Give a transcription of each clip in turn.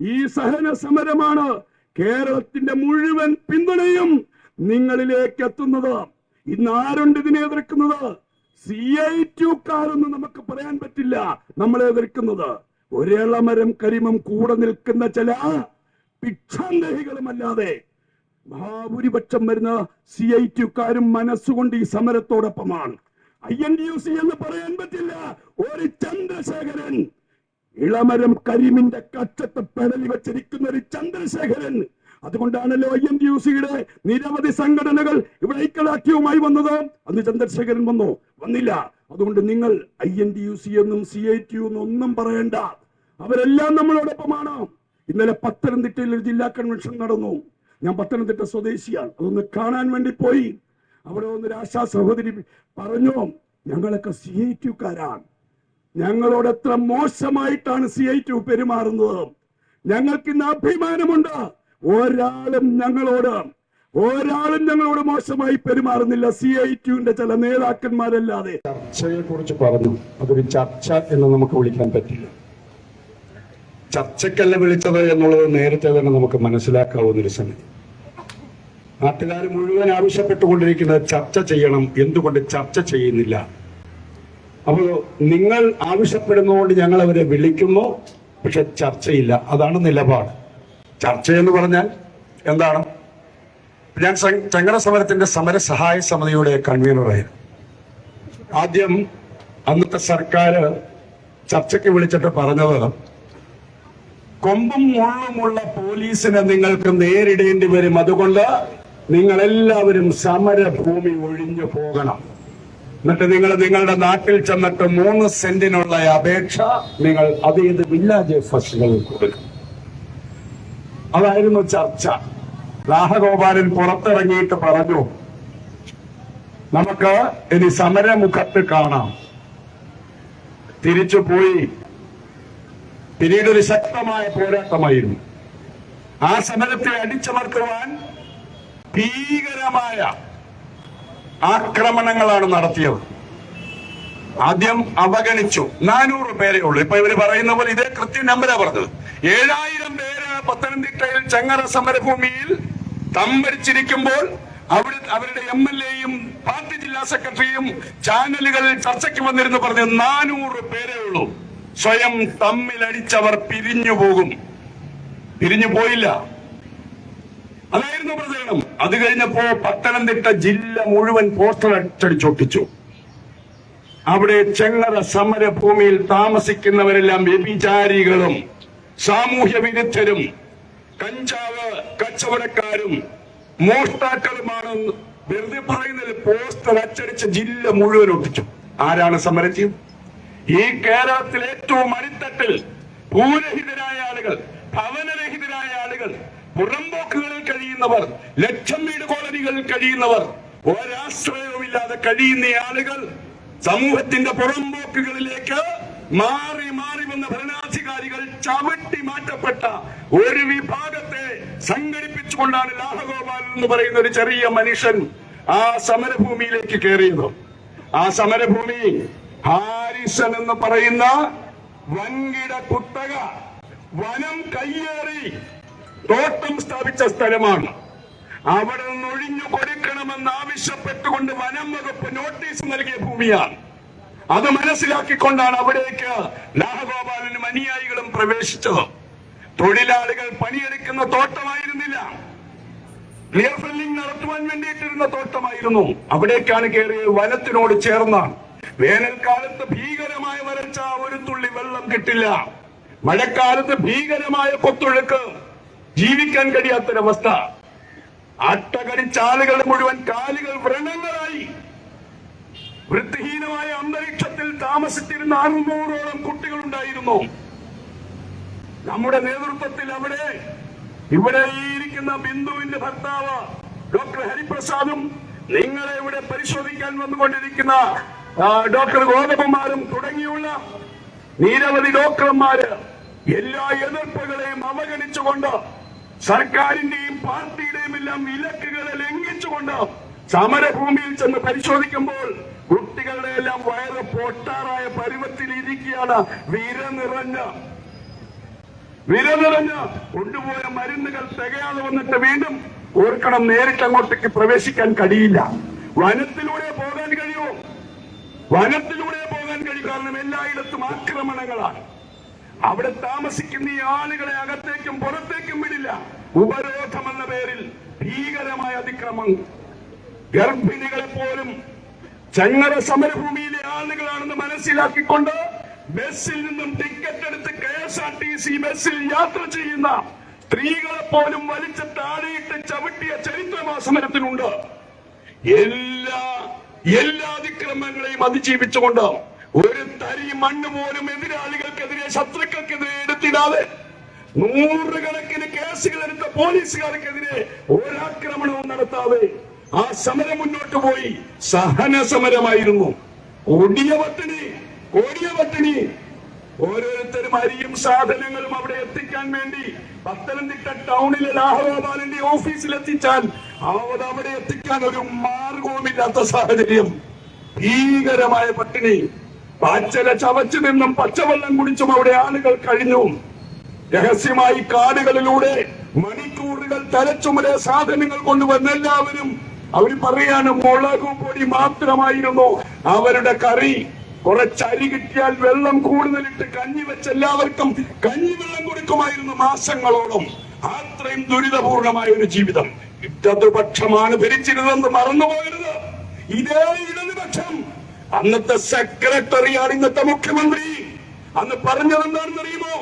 ഈ സഹന സമരമാണ് കേരളത്തിന്റെ മുഴുവൻ പിന്തുണയും നിങ്ങളിലേക്ക് എത്തുന്നത്. ഇന്ന് ആരുണ്ട് ഇതിനെ എതിർക്കുന്നത്? സി ഐ ടുക്കാരെന്ന് നമുക്ക് പറയാൻ പറ്റില്ല. നമ്മളെ എതിർക്കുന്നത് ഒരേളമരം കരിമം കൂടെ നിൽക്കുന്ന ചില ഭിക്ഷാന്തഹികളുമല്ലാതെ മഹാഭൂരിപക്ഷം വരുന്ന സി ഐ ടുക്കാരും മനസ്സുകൊണ്ട് ഈ സമരത്തോടൊപ്പമാണ്. I N D U C എന്ന് പറയാൻ പറ്റില്ല. ഒരു ചന്ദ്രശേഖരൻ ഇളമരം കരിമിന്റെ കച്ചത്ത് പെടലി വെച്ചിരിക്കുന്ന ഒരു ചന്ദ്രശേഖരൻ. അതുകൊണ്ടാണല്ലോ ഐ എം ഡി യു സിയുടെ നിരവധി സംഘടനകൾ ഇവിടെ ഐക്യദാർഢ്യവുമായി വന്നത്. അന്ന് ചന്ദ്രശേഖരൻ വന്നോ? വന്നില്ല. അതുകൊണ്ട് നിങ്ങൾ I N D U C എന്നും സി ഐ ടി എന്നും ഒന്നും പറയണ്ട. അവരെല്ലാം നമ്മളോടൊപ്പമാണ്. ഇന്നലെ പത്തനംതിട്ടയിൽ ഒരു ജില്ലാ കൺവെൻഷൻ നടന്നു. ഞാൻ പത്തനംതിട്ട സ്വദേശിയാണ്. അതൊന്ന് കാണാൻ വേണ്ടി പോയി. അവിടെ ഒന്ന് ആശാ സഹോദരി പറഞ്ഞു ഞങ്ങളൊക്കെ സി ഐ ടിക്കാരാണ് ഞങ്ങളോട് എത്ര മോശമായിട്ടാണ് സി ഐ ടു പെരുമാറുന്നത്? ഞങ്ങൾക്ക് ഇന്ന് അഭിമാനമുണ്ട്. ഒരാളും ഞങ്ങളോട് ഒരാളും ഞങ്ങളോട് മോശമായി പെരുമാറുന്നില്ല. സി ഐ ടുവിന്റെ ചില നേതാക്കന്മാരല്ലാതെ. ചർച്ചയെ കുറിച്ച് പറഞ്ഞു. അതൊരു ചർച്ച എന്ന് നമുക്ക് വിളിക്കാൻ പറ്റില്ല. ചർച്ചക്കല്ല വിളിച്ചത് എന്നുള്ളത് നേരത്തെ തന്നെ നമുക്ക് മനസ്സിലാക്കാവുന്ന ഒരു സംഗതി. നാട്ടുകാർ മുഴുവൻ ആവശ്യപ്പെട്ടുകൊണ്ടിരിക്കുന്നത് ചർച്ച ചെയ്യണം. എന്തുകൊണ്ട് ചർച്ച ചെയ്യുന്നില്ല? അപ്പോ നിങ്ങൾ ആവശ്യപ്പെടുന്നതുകൊണ്ട് ഞങ്ങൾ അവരെ വിളിക്കുന്നു പക്ഷെ ചർച്ചയില്ല. അതാണ് നിലപാട്. ചർച്ച എന്ന് പറഞ്ഞാൽ എന്താണ്? ഞാൻ ചങ്ങല സമരത്തിന്റെ സമര സഹായ സമിതിയുടെ കൺവീനറായിരുന്നു. ആദ്യം അന്നത്തെ സർക്കാർ ചർച്ചയ്ക്ക് വിളിച്ചിട്ട് പറഞ്ഞത് കൊമ്പും മുള്ളുമുള്ള പോലീസിനെ നിങ്ങൾക്ക് നേരിടേണ്ടി വരും. അതുകൊണ്ട് നിങ്ങളെല്ലാവരും സമരഭൂമി ഒഴിഞ്ഞു പോകണം. എന്നിട്ട് നിങ്ങൾ നിങ്ങളുടെ നാട്ടിൽ ചെന്നിട്ട് മൂന്ന് സെന്റിനുള്ള അപേക്ഷ നിങ്ങൾ അതേത് വില്ലേജ് ഫസ്റ്റുകളിൽ കൊടുക്കും. അതായിരുന്നു ചർച്ച. രാഹഗോപാലൻ പുറത്തിറങ്ങിയിട്ട് പറഞ്ഞു നമുക്ക് ഇനി സമരമുഖത്ത് കാണാം. തിരിച്ചു പോയി. പിന്നീട് ഒരു ശക്തമായ പോരാട്ടമായിരുന്നു. ആ സമരത്തെ അടിച്ചമർത്തുവാൻ ഭീകരമായ ആക്രമണങ്ങളാണ് നടത്തിയത്. ആദ്യം അവഗണിച്ചു. നാനൂറ് പേരെ ഉള്ളൂ. ഇപ്പൊ ഇവർ പറയുന്ന പോലെ ഇതേ കൃത്യം നമ്പരാ പറഞ്ഞത്. ഏഴായിരം പേര് പത്തനംതിട്ടയിൽ ചങ്ങര സമരഭൂമിയിൽ തമ്പരിച്ചിരിക്കുമ്പോൾ അവിടെ അവരുടെ എം എൽ എയും പാർട്ടി ജില്ലാ സെക്രട്ടറിയും ചാനലുകളിൽ ചർച്ചയ്ക്ക് വന്നിരുന്നു പറഞ്ഞു നാനൂറ് പേരെ ഉള്ളൂ. സ്വയം തമ്മിലടിച്ചവർ പിരിഞ്ഞു പോകും പിരിഞ്ഞു പോയില്ല അതായിരുന്നു പ്രചരണം. അത് കഴിഞ്ഞപ്പോ പത്തനംതിട്ട ജില്ല മുഴുവൻ പോസ്റ്റർ അച്ചടിച്ചൊട്ടിച്ചു. അവിടെ ചെങ്ങറ സമരഭൂമിയിൽ താമസിക്കുന്നവരെല്ലാം വ്യഭിചാരികളും സാമൂഹ്യ വിരുദ്ധരും കഞ്ചാവ് കച്ചവടക്കാരും മോഷ്ടാക്കളുമാണ് വെറുതെ പറയുന്നതിൽ പോസ്റ്റർ അച്ചടിച്ച് ജില്ല മുഴുവൻ ഒട്ടിച്ചു. ആരാണ് സമരം ചെയ്തത്? ഈ കേരളത്തിൽ ഏറ്റവും അടിത്തട്ടിൽ ഭൂരഹിതരായ ആളുകൾ ഭവനരഹിതരായ ആളുകൾ പുറമ്പോക്കുകളിൽ കഴിയുന്നവർ ലക്ഷം വീട് കോളനികളിൽ കഴിയുന്നവർ ഒരാശ്രയവുമില്ലാതെ കഴിയുന്ന ആളുകൾ സമൂഹത്തിന്റെ പുറംപോക്കുകളിലേക്ക് മാറി മാറി വന്ന ഭരണാധികാരികൾ ചവിട്ടി മാറ്റപ്പെട്ട ഒരു വിഭാഗത്തെ സംഘടിപ്പിച്ചുകൊണ്ടാണ് ലാഹഗോപാൽ എന്ന് പറയുന്ന ഒരു ചെറിയ മനുഷ്യൻ ആ സമരഭൂമിയിലേക്ക് കയറിയത്. ആ സമരഭൂമി ഹാരിസൺ എന്ന് പറയുന്ന വൻകിട കുത്തക വനം കയ്യേറി തോട്ടം സ്ഥാപിച്ച സ്ഥലമാണ്. അവിടെ നിന്ന് ഒഴിഞ്ഞു കൊടുക്കണമെന്ന് ആവശ്യപ്പെട്ടുകൊണ്ട് വനം വകുപ്പ് നോട്ടീസ് നൽകിയ ഭൂമിയാണ്. അത് മനസ്സിലാക്കിക്കൊണ്ടാണ് അവിടേക്ക് ലാഹഗോപാലനും അനുയായികളും പ്രവേശിച്ചത്. തൊഴിലാളികൾ പണിയെടുക്കുന്ന തോട്ടമായിരുന്നില്ല. ക്ലിയർ ഫില്ലിംഗ് നടത്തുവാൻ വേണ്ടിയിട്ടിരുന്ന തോട്ടമായിരുന്നു. അവിടേക്കാണ് കയറിയത് വനത്തിനോട് ചേർന്നാണ്. വേനൽക്കാലത്ത് ഭീകരമായ വരച്ച ഒരു തുള്ളി വെള്ളം കിട്ടില്ല. മഴക്കാലത്ത് ഭീകരമായ കൊത്തൊഴുക്ക് ജീവിക്കാൻ കഴിയാത്തൊരവസ്ഥ. അട്ടകടി ചാലുകൾ മുഴുവൻ കാലുകൾ വ്രണങ്ങളായി. വൃത്തിഹീനമായ അന്തരീക്ഷത്തിൽ താമസിച്ചിരുന്ന അറുന്നൂറോളം കുട്ടികൾ ഉണ്ടായിരുന്നു നമ്മുടെ നേതൃത്വത്തിൽ അവിടെ ഇവിടെ ഇരിക്കുന്ന ബിന്ദുവിന്റെ ഭർത്താവ് ഡോക്ടർ ഹരിപ്രസാദും നിങ്ങളെ ഇവിടെ പരിശോധിക്കാൻ വന്നുകൊണ്ടിരിക്കുന്ന ഡോക്ടർ ഗോതകുമാരും തുടങ്ങിയുള്ള നിരവധി ഡോക്ടർമാര് എല്ലാ എതിർപ്പുകളെയും അവഗണിച്ചുകൊണ്ട് സർക്കാരിന്റെയും പാർട്ടിയുടെയും എല്ലാം ഇലക്കുകളെ ലംഘിച്ചുകൊണ്ട് സമരഭൂമിയിൽ ചെന്ന് പരിശോധിക്കുമ്പോൾ കുട്ടികളുടെ എല്ലാം വയറ് പൊട്ടാറായ പരുവത്തിൽ ഇരിക്കുകയാണ് വിര നിറഞ്ഞ വിരനിറഞ്ഞ് കൊണ്ടുപോയ മരുന്നുകൾ തികയാതെ വന്നിട്ട് വീണ്ടും ഓർക്കണം നേരിട്ട് അങ്ങോട്ടേക്ക് പ്രവേശിക്കാൻ കഴിയില്ല. വനത്തിലൂടെ പോകാൻ കഴിയുമോ വനത്തിലൂടെ പോകാൻ കഴിയും. കാരണം എല്ലായിടത്തും ആക്രമണങ്ങളാണ്. അവിടെ താമസിക്കുന്ന ഈ ആളുകളെ അകത്തേക്കും പുറത്തേക്കും വിടില്ല. ഉപരോധം എന്ന പേരിൽ ഭീകരമായ അതിക്രമം. ഗർഭിണികളെ പോലും ചങ്ങര സമരഭൂമിയിലെ ആളുകളാണെന്ന് മനസ്സിലാക്കിക്കൊണ്ട് ബസ്സിൽ നിന്നും ടിക്കറ്റ് എടുത്ത് K S R T C ബസ്സിൽ യാത്ര ചെയ്യുന്ന സ്ത്രീകളെ പോലും വലിച്ച താഴെയിട്ട് ചവിട്ടിയ ചരിത്രം ആ സമരത്തിനുണ്ട്. എല്ലാ എല്ലാ അതിക്രമങ്ങളെയും അതിജീവിച്ചുകൊണ്ട് ഒരു തരി മണ്ണ് പോലും എതിരാളികൾക്കെതിരെ ശത്രുക്കൾക്കെതിരെ എടുത്തിടാതെ നൂറുകണക്കിന് കേസുകൾ എടുത്ത പോലീസുകാർക്കെതിരെ ഒരാക്രമണവും നടത്താതെ ആ സമരം മുന്നോട്ട് പോയി. സഹന സമരമായിരുന്നു കൊടിയ പട്ടിണി കൊടിയ പട്ടിണി ഓരോരുത്തരും അരിയും സാധനങ്ങളും അവിടെ എത്തിക്കാൻ വേണ്ടി പത്തനംതിട്ട ടൗണിലെ ലാഹോബാലിന്റെ ഓഫീസിൽ എത്തിച്ചാൽ അവിടെ എത്തിക്കാൻ ഒരു മാർഗവുമില്ലാത്ത സാഹചര്യം. ഭീകരമായ പട്ടിണി. പച്ചല ചവച്ചു നിന്നും പച്ചവെള്ളം കുടിച്ചും അവിടെ ആളുകൾ കഴിഞ്ഞു. രഹസ്യമായി കാടുകളിലൂടെ മണിക്കൂറുകൾ തലച്ചുമല സാധനങ്ങൾ കൊണ്ടുവന്ന എല്ലാവരും അവർ പറയാണ് മുളകു പൊടി മാത്രമായിരുന്നു. അവരുടെ കറി കുറച്ചരി കിട്ടിയാൽ വെള്ളം കൂടുതലിട്ട് കഞ്ഞി വെച്ച് എല്ലാവർക്കും കഞ്ഞി വെള്ളം കൊടുക്കുമായിരുന്നു മാസങ്ങളോളം. അത്രയും ദുരിതപൂർണമായ ഒരു ജീവിതം. ഇടതുപക്ഷമാണ് ഭരിച്ചിരുന്നതെന്ന് മറന്നുപോകരുത്. ഇതേ ഇടതുപക്ഷം അന്നത്തെ സെക്രട്ടറിയാണ് ഇന്നത്തെ മുഖ്യമന്ത്രി. അന്ന് പറഞ്ഞത് എന്താണെന്ന് അറിയുമോ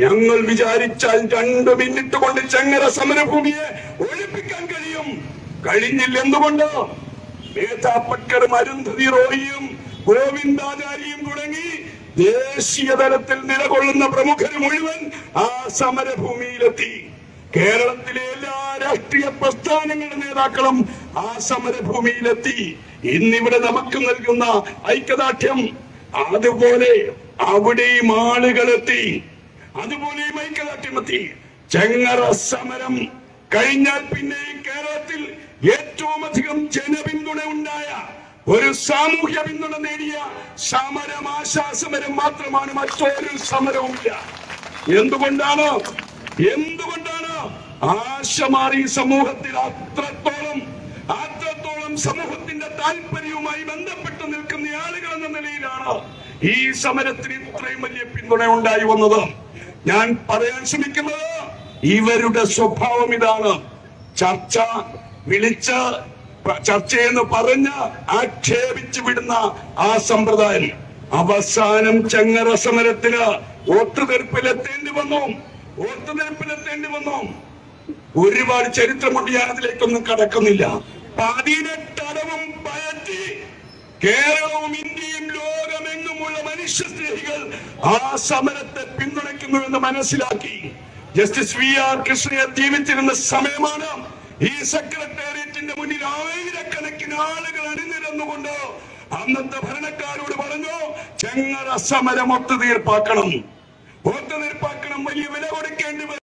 ഞങ്ങൾ വിചാരിച്ചാൽ രണ്ട് മിനിറ്റ് കൊണ്ട് ചെങ്ങര സമരഭൂമിയെ ഒഴിപ്പിക്കാൻ കഴിയും. കഴിഞ്ഞില്ല എന്തുകൊണ്ട്? മേധാപ്പക്കർ അരുന്ധതി റോയിയും ഗോവിന്ദാചാരിയും തുടങ്ങി ദേശീയ തലത്തിൽ നിലകൊള്ളുന്ന പ്രമുഖർ മുഴുവൻ ആ സമരഭൂമിയിലെത്തി. കേരളത്തിലെ എല്ലാ രാഷ്ട്രീയ പ്രസ്ഥാനങ്ങളുടെ നേതാക്കളും ആ സമരഭൂമിയിലെത്തി. ഇന്നിവിടെ നമുക്ക് നൽകുന്ന ഐക്യദാർഢ്യം അതുപോലെ അവിടെയും ആളുകളെത്തി അതുപോലെയും ഐക്യദാർഢ്യം എത്തി. ചെങ്ങറ സമരം കഴിഞ്ഞാൽ പിന്നെ കേരളത്തിൽ ഏറ്റവും അധികം ജനപിന്തുണ ഉണ്ടായ ഒരു സാമൂഹ്യ പിന്തുണ നേടിയ സമരം ആശാസമരം മാത്രമാണ് മറ്റൊരു സമരവുമില്ല. എന്തുകൊണ്ടാണ്? എന്തുകൊണ്ടാണ് ആശമാർ ഈ സമൂഹത്തിൽ അത്രത്തോളം അത്രത്തോളം സമൂഹത്തിന്റെ താല്പര്യവുമായി ബന്ധപ്പെട്ട് നിൽക്കുന്ന ആളുകൾ എന്ന നിലയിലാണ് ഈ സമരത്തിന് ഇത്രയും വലിയ പിന്തുണ ഉണ്ടായി വന്നത്? ഞാൻ പറയാൻ ശ്രമിക്കുന്നത് ഇവരുടെ സ്വഭാവം ഇതാണ്. ചർച്ച വിളിച്ച് ചർച്ച ചർച്ചയെന്ന് പറഞ്ഞ് ആക്ഷേപിച്ചു വിടുന്ന ആ സമ്പ്രദായം. അവസാനം ചങ്ങര സമരത്തിന് ഒത്തുതീർപ്പിലെത്തേണ്ടി വന്നു. ഒത്തുതീർപ്പിലെത്തേണ്ടി വന്നു. ഒരുപാട് ചരിത്രമുണ്ട് ഞാൻ അതിലേക്കൊന്നും കടക്കുന്നില്ല. പതിനെട്ടടവും പയറ്റി കേരളവും ഇന്ത്യയും ലോകമെങ്ങുമുള്ള മനുഷ്യസ്നേഹികൾ ആ സമരത്തെ പിന്തുണയ്ക്കുന്നു എന്ന് മനസ്സിലാക്കി. ജസ്റ്റിസ് വി ആർ കൃഷ്ണയെ ജീവിച്ചിരുന്ന സമയമാണ് ഈ സെക്രട്ടേറിയറ്റിന്റെ മുന്നിൽ ആയിരക്കണക്കിന് ആളുകൾ അണിനിരന്നുകൊണ്ട് അന്നത്തെ ഭരണക്കാരോട് പറഞ്ഞു ചെങ്ങറ സമരം ഒത്തുതീർപ്പാക്കണം. ഒത്തുതീർപ്പാക്കണം വലിയ വില കൊടുക്കേണ്ടി